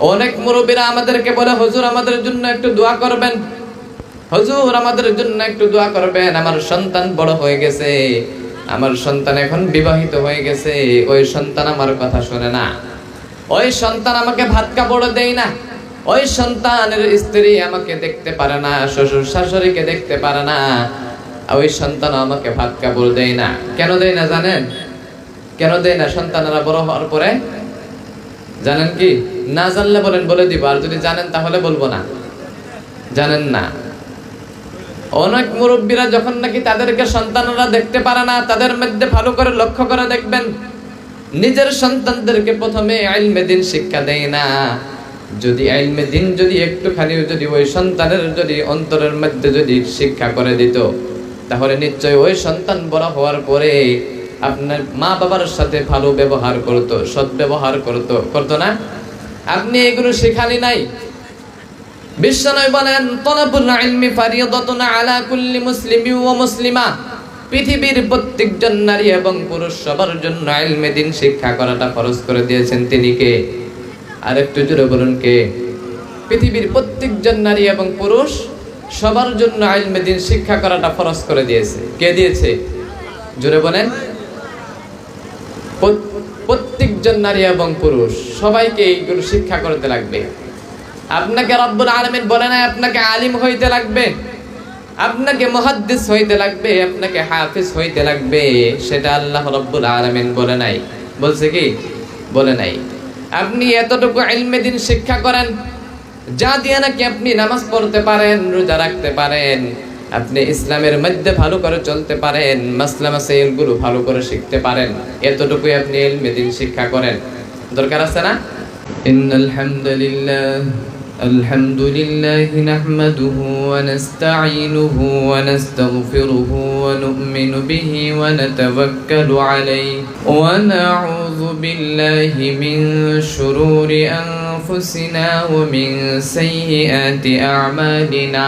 অনেক মুরব্বীরা আমাদেরকে বলে, হুজুর, আমাদের জন্য একটু দোয়া করবেন। হুজুর, আমাদের জন্য একটু দোয়া করবেন। আমার সন্তান বড় হয়ে গেছে। আমার সন্তান এখন বিবাহিত হয়ে গেছে। ওই সন্তান আমার কথা শোনে না। ওই সন্তান আমাকে ভাত কাপড় দেয় না। ওই সন্তানের স্ত্রী আমাকে দেখতে পারে না। শ্বশুর শাশুড়িকে দেখতে পারে না। ওই সন্তান আমাকে ভাত কাপড় দেয় না। কেন দেয় না জানেন? কেন দেয় না সন্তানেরা বড় হওয়ার পরে? জানেন কি? না জানলে বলেন, বলে দিব। আর যদি জানেন, তাহলে বলব না। জানেন না। অনেক মুরব্বীরা যখন নাকি তাদেরকে সন্তানরা দেখতে পারে না, তাদের মধ্যে ভালো করে লক্ষ্য করে দেখবেন, নিজের সন্তানদেরকে প্রথমে আইলমে দিন শিক্ষা দেয় না। যদি আইলমে দিন যদি একটুখানি যদি ওই সন্তানের যদি অন্তরের মধ্যে যদি শিক্ষা করে দিত, তাহলে নিশ্চয় ওই সন্তান বড় হওয়ার পরে আপনার মা বাবার সাথে ভালো ব্যবহার করতো, সৎ ব্যবহার করতো করতো না? আপনি এগুলো শেখানি নাই? বিশ্বনয় বলেন, তলাবুল ইলমি ফারিয়াদাতুন আলা কুল্লি মুসলিমি পৃথিবীর প্রত্যেকজন নারী এবং পুরুষ সবার জন্য ইলমে দিন শিক্ষা করাটা ফরজ করে দিয়েছেন। তিনি কে? আর একটু জোরে বলুন কে? পৃথিবীর প্রত্যেকজন নারী এবং পুরুষ সবার জন্য ইলমে দিন শিক্ষা করাটা ফরজ করে দিয়েছে। কে দিয়েছে? জোরে বলেন। প্রত্যেকজন নারী এবং পুরুষ, সবাইকে এইগুলো শিক্ষা করতে লাগবে। আপনাকে রব্বুল আলমিন বলে নাই, আপনাকে আলিম হইতে লাগবে, আপনাকে মুহাদ্দিস হইতে লাগবে, আপনাকে হাফিজ হইতে লাগবে, সেটা আল্লাহ রব্বুল আলমিন বলে নাই। বলছে কি? বলে নাই। আপনি এতটুকু ইলমে দিন শিক্ষা করেন, যা দিয়ে নাকি আপনি নামাজ পড়তে পারেন, রোজা রাখতে পারেন আপনি ইসলামের মধ্যে ভালো করে চলতে পারেন মাসলা মাসাইলগুলো ভালো করে শিখতে পারেন এতটুকুই আপনি ইলমে দিন শিক্ষা করেন দরকার আছে না ইন্নাল হামদুলিল্লাহ الحمد لله نحمده ونستعينه ونستغفره ونؤمن به ونتوكل عليه ونعوذ بالله من شرور أنفسنا ومن سيئات أعمالنا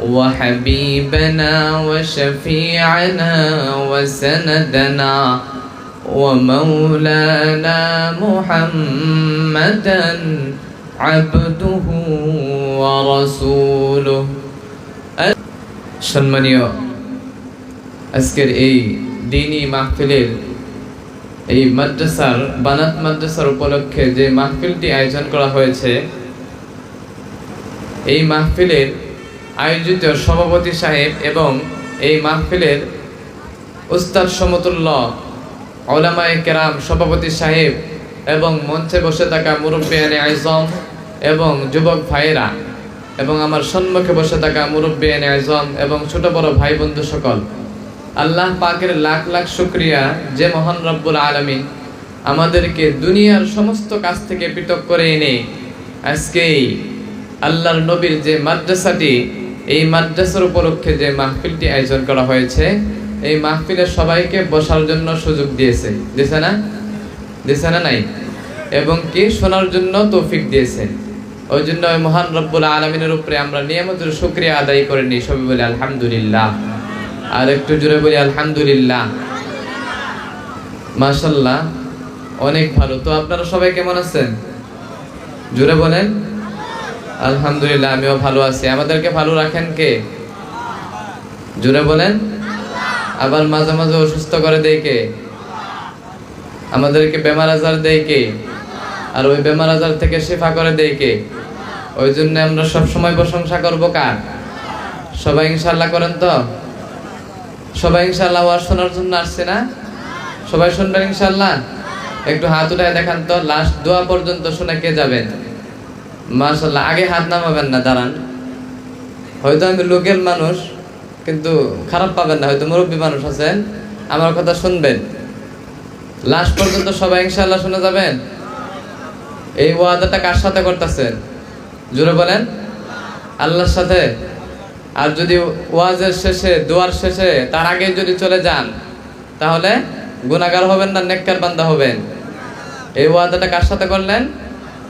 وحبيبنا وشفيعنا وسندنا ومولانا محمدا عبده ورسوله সম্মানীয় আজকের এই দিনী মাহফিলের এই মাদ্রাসার বানাত মাদ্রাসার উপলক্ষে যে মাহফিলটি আয়োজন করা হয়েছে এই মাহফিলের আয়োজিত সভাপতি সাহেব এবং এই মাহফিলের উস্তাদ সমতুল্য ওলামায়ে কেরাম সভাপতি সাহেব এবং মঞ্চে বসে থাকা মুরব্বিয়ানে আইজম এবং যুবক ভাইয়েরা এবং আমার সম্মুখে বসে থাকা মুরব্বিয়ানে আইজম এবং ছোট বড় ভাই বন্ধু সকল। আল্লাহ পাকের লাখ লাখ শুক্রিয়া যে মহান রব্বুল আলমী আমাদেরকে দুনিয়ার সমস্ত কাজ থেকে পৃথক করে এনে আজকেই আল্লাহর নবীর যে মাদ্রাসাটি এই মাদ্রাসার উপলক্ষে যে মাহফিলটি আয়োজন করা হয়েছে, এই মাহফিলে সবাইকে বসার জন্য সুযোগ দিয়েছে। দিয়েছে না? দিয়েছে না নাই? এবং কি শোনার জন্য তৌফিক দিয়েছে। ওই জন্য ওই মহান রব্বুল আলমিনের উপরে আমরা নিয়মিত শুক্রিয়া আদায় করে নিই। সবাই বলে, আলহামদুলিল্লাহ। আর একটু জোরে বলি, আলহামদুলিল্লাহ। মাশাল্লাহ অনেক ভালো। তো আপনারা সবাই কেমন আছেন? জোরে বলেন। আলহামদুলিল্লাহ, আমিও ভালো আছি। আমাদেরকে ভালো রাখেন কে? জোরে বলেন। আবার মাঝে মাঝে অসুস্থ করে দেয় কে? আমাদেরকে বেমার আজার দেয় কে? আর ওই বেমার আজার থেকে শেফা করে দেয় কে? ওই জন্য আমরা সব সময় প্রশংসা করব কার? সবাই ইনশাল্লাহ করেন তো? সবাই ইনশাল্লাহ ওয়াজ শোনার জন্য আসছে না? সবাই শুনবেন ইনশাল্লাহ একটু হাত উঠায় দেখান তো, লাস্ট দোয়া পর্যন্ত শুনে কে যাবেন? মাশাল্লাহ আগে হাত নামাবেন না, দাঁড়ান। হয়তো আমি লোকের মানুষ, কিন্তু খারাপ পাবেন না, হয়তো মুরব্বী মানুষ আছেন। আমার কথা শুনবেন। লাস্ট পর্যন্ত সবাই ইনশাল্লাহ শুনে যাবেন। এই ওয়াদাটা কার সাথে করতেছেন? জোরে বলেন। আল্লাহর সাথে। আর যদি ওয়াজের শেষে, দোয়ার শেষে তার আগে যদি চলে যান, তাহলে গুনাহগার হবেন না, নেককার বান্দা হবেন। এই ওয়াদাটা কার সাথে করলেন?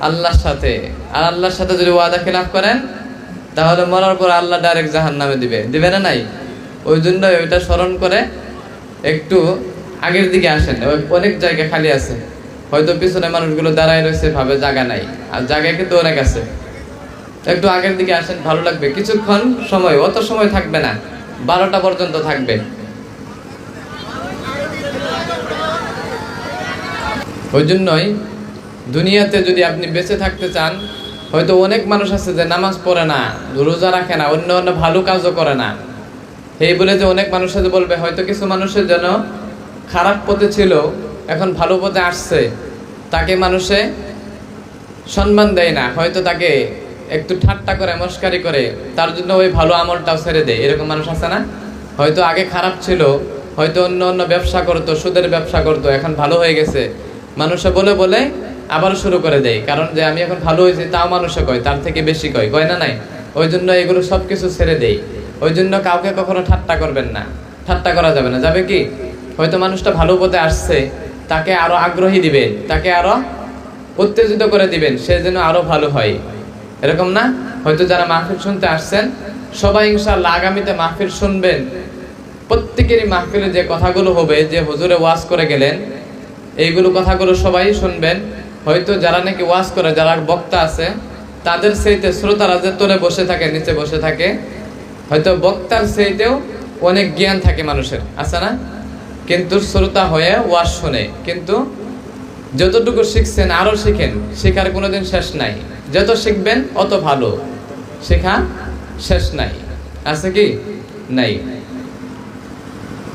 আল্লাহর সাথে। আর আল্লাহর সাথে যদি ওয়াদা খেলাফ করেন, তাহলে মরার পর আল্লাহ ডাইরেক্ট জাহান নামে দিবে। দিবে না নাই? ওই জন্য ওইটা স্মরণ করে একটু আগের দিকে আসেন। অনেক জায়গা খালি আছে। হয়তো পিছনে মানুষগুলো দাঁড়ায় রয়েছে, ভাবে জায়গা নাই। আর জায়গা কিন্তু অনেক আছে। একটু আগের দিকে আসেন, ভালো লাগবে। কিছুক্ষণ সময়, অত সময় থাকবে না। বারোটা পর্যন্ত থাকবে। ওই জন্যই দুনিয়াতে যদি আপনি বেঁচে থাকতে চান, হয়তো অনেক মানুষ আছে যে নামাজ পড়ে না, রোজা রাখে না, অন্য অন্য ভালো কাজও করে না। এই বলে যে অনেক মানুষ আছে বলবে, হয়তো কিছু মানুষের যেন খারাপ পথে ছিল, এখন ভালো পথে আসছে, তাকে মানুষে সম্মান দেয় না। হয়তো তাকে একটু ঠাট্টা করে, মস্কারি করে, তার জন্য ওই ভালো আমলটাও ছেড়ে দেয়। এরকম মানুষ আছে না? হয়তো আগে খারাপ ছিল, হয়তো অন্য অন্য ব্যবসা করতো, সুদের ব্যবসা করতো, এখন ভালো হয়ে গেছে। মানুষে বলে বলে আবার শুরু করে দেয়। কারণ যে আমি এখন ভালো হয়েছি, তাও মানুষে কয়, তার থেকে বেশি কয়। কয় না নাই? ওই জন্য এগুলো সব কিছু ছেড়ে দেয় ওই জন্য কাউকে কখনো ঠাট্টা করবেন না। ঠাট্টা করা যাবে না। যাবে কি? হয়তো মানুষটা ভালো পথে আসছে, তাকে আরও আগ্রহী দিবেন, তাকে আরও উত্তেজিত করে দিবেন, সে যেন আরও ভালো হয়। এরকম না? হয়তো যারা মাহফিল শুনতে আসছেন, সবাই ইনশাআল্লাহ আগামীতে মাহফিল শুনবেন। প্রত্যেকেরই মাহফিলে যে কথাগুলো হবে, যে হুজুরে ওয়াজ করে গেলেন, এইগুলো কথাগুলো সবাই শুনবেন। হয়তো যারা নাকি ওয়াজ করে, যারা বক্তা আছে, তাদের সেইতে শ্রোতারা যে তোলে বসে থাকে, নিচে বসে থাকে, হয়তো বক্তার সেইতেও অনেক জ্ঞান থাকে মানুষের, আছে না? কিন্তু শ্রোতা হয়ে ওয়াজ শোনে, কিন্তু যতটুকু শিখছেন, আরও শিখেন, শেখার কোনোদিন শেষ নাই। যত শিখবেন, অত ভালো। শেখা শেষ নাই। আছে কি? নাই।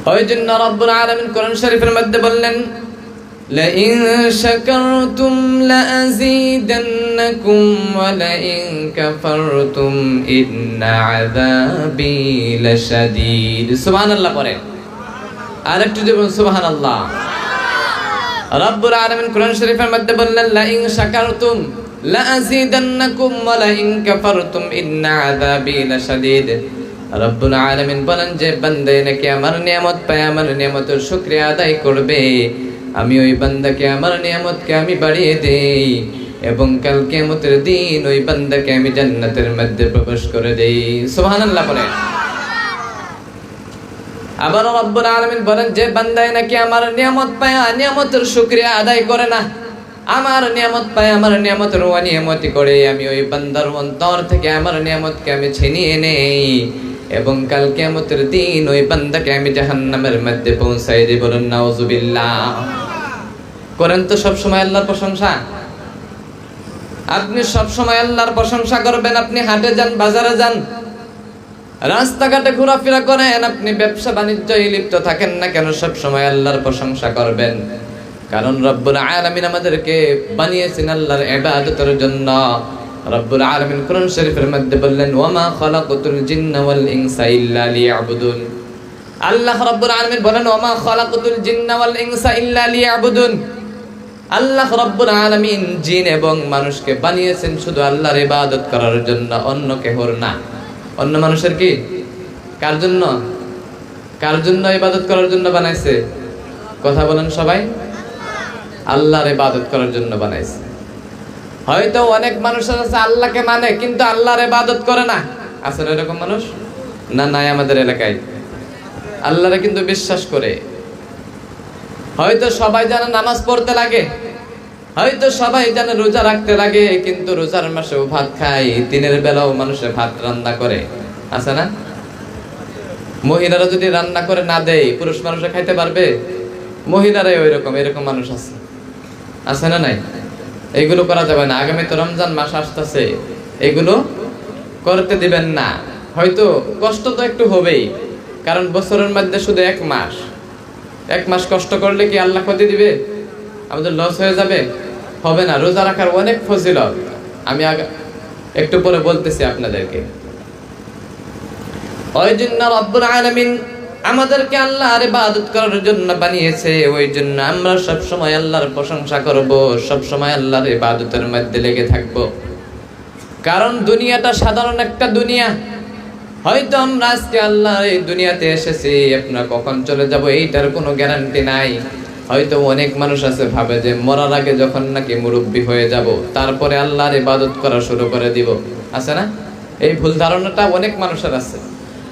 ওই জন্য রব্বুল আলামিন কোরআন শরীফের মধ্যে বললেন لئن شكرتم لأزيدنكم ولئن كفرتم إن عذابي لشديد سبحان الله পড়েন আরেকটু দেবেন সুবহান আল্লাহ রব্বুল আলামিন কোরআন শরীফের মধ্যে বললেন লা ইন শাকারতুম লা আযীদান্নাকুম ওয়া লা ইন কাফারতুম ইন্না আযাবি লাশাদীদ রব্বুল আলামিন বলেন যে বান্দা নাকি আমার নিয়ামত পায় আমার নিয়ামতের শুকরিয়া আদায় করবে আমি ওই বান্দাকে আমার নিয়ামতকে আমি বাড়িয়ে দেই, এবং কাল কিয়ামতের দিন ওই বান্দাকে আমি জান্নাতের মধ্যে প্রবেশ করে দেই। সুবহানাল্লাহ বলেন। আবার রব্বুল আলামিন বলেন, যে বান্দায় নাকি আমার নিয়ামত পায়, নিয়ামতের শুকরিয়া আদায় করে না। আমার নিয়ামত পায়, আমার নিয়ামতের অনিয়ামতি করে। আমি ওই বান্দার অন্তর থেকে আমার নিয়ামতকে আমি ছিনিয়ে নেই। এবং কাল কিয়ামতের দিন ওই বান্দাকে আমি জাহান্নামের মধ্যে পৌঁছাই দিই বলুন, নাউজুবিল্লাহ। করেন তো সব সময় আল্লাহর প্রশংসা। আপনি সব সময় আল্লাহর প্রশংসা করবেন, আপনি হাটে যান, বাজারে যান। রাস্তাঘাটে ঘোরাফেরা করেন, আপনি ব্যবসা বাণিজ্য লিপ্ত থাকেন না কেন সব সময় আল্লাহর প্রশংসা করবেন। কারণ রব্বুল আলামিন আমাদেরকে বানিয়েছেন আল্লাহর ইবাদতের জন্য। রব্বুল আলামিন কোরআন শরীফের মধ্যে বললেন, ওয়ামা খালাকাতুল জিন্না ওয়াল ইনসা ইল্লা লিয়াবুদুন। আল্লাহ রব্বুল আলামিন বলেন, ওয়ামা খালাকাতুল জিন্না ওয়াল ইনসা ইল্লা লিয়াবুদুন। আল্লাহ রব্বুল আলামিন জিন এবং মানুষকে বানিয়েছেন শুধু আল্লাহর ইবাদত করার জন্য, অন্য কেহর না। অন্য মানুষের কি? কার জন্য? কার জন্য ইবাদত করার জন্য বানাইছে? কথা বলেন সবাই। আল্লাহর ইবাদত করার জন্য বানাইছে। হয়তো অনেক মানুষ আছে আল্লাহকে মানে কিন্তু আল্লাহর ইবাদত করে না। আছে না এরকম মানুষ? না, নাই আমাদের এলাকায়। আল্লাহরে কিন্তু বিশ্বাস করে। হয়তো সবাই জানে নামাজ পড়তে লাগে। হয়তো সবাই জানে রোজা রাখতে লাগে, কিন্তু রোজার মাসেও ভাত খায়। দিনের বেলাও মানুষে ভাত রান্না করে। আছে না? মহিলারা যদি রান্না করে না দেয়, পুরুষ মানুষরা খাইতে পারবে? মহিলারাই ওই রকম এরকম মানুষ আছে। আছে না নাই? এইগুলো করা যাবে না। আগামী তো রমজান মাস আসতেছে। এগুলো করতে দিবেন না। হয়তো কষ্ট তো একটু হবেই, কারণ বছরের মধ্যে শুধু এক মাস। এক মাস কষ্ট করলে কি আল্লাহ ক্ষতি দিবে? আমাদের লস হয়ে যাবে? হবে না। রোজা রাখার অনেক ফজিলত। আমি একটু পরে বলতেছি আপনাদেরকে। ওই জন্য রব্বুল আলামিন আমাদেরকে আল্লাহর ইবাদত করার জন্য বানিয়েছে, ওই জন্য আমরা সব সময় আল্লাহর প্রশংসা করব সব সময় আল্লাহর ইবাদতের মধ্যে লেগে থাকব। কারণ দুনিয়াটা সাধারণ একটা দুনিয়া। হয়তো আমরা আজকে আল্লাহ এই দুনিয়াতে এসেছি আপনার কখন চলে যাব এইটার কোনো গ্যারান্টি নাই। হয়তো অনেক মানুষ আছে ভাবে যে মরার আগে যখন নাকি মুরব্বী হয়ে যাব, তারপরে আল্লাহর ইবাদত করা শুরু করে দিব। আছে না? এই ভুল ধারণাটা অনেক মানুষের আছে।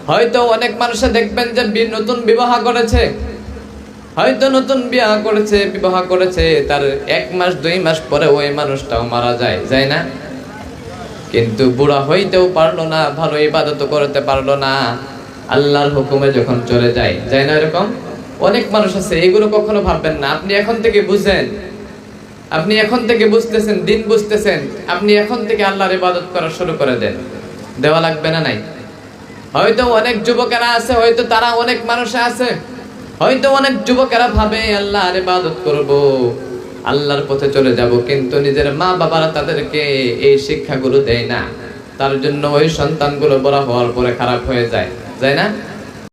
হয়তো অনেক মানুষে দেখবেন যে নতুন বিবাহ করেছে। হয়তো নতুন বিবাহ করেছে বিবাহ করেছে, তার এক মাস, দুই মাস পরে ওই মানুষটাও মারা যায় যায় না? কিন্তু বুড়া হইতেও পারল না, ভালো ইবাদত করতে পারল না। আল্লাহর হুকুমে যখন চলে যায় যায় না এরকম? অনেক মানুষ আছে, এগুলো কখনো ভাববেন না। আপনি এখন থেকে বুঝেন। আপনি এখন থেকে বুঝতেছেন, দিন বুঝতেছেন। আপনি এখন থেকে আল্লাহর ইবাদত করা শুরু করে দেন। দেওয়া লাগবে না নাই? হয়তো অনেক যুবকেরা আছে, হয়তো তারা অনেক মানুষ আছে। হয়তো অনেক যুবকেরা ভাবে, আল্লাহর ইবাদত করব, আল্লাহর পথে চলে যাব। কিন্তু নিজের মা বাবারা তাদেরকে এই শিক্ষাগুলো দেয় না। তার জন্য ওই সন্তানগুলো বড় হওয়ার পরে খারাপ হয়ে যায় যায় না?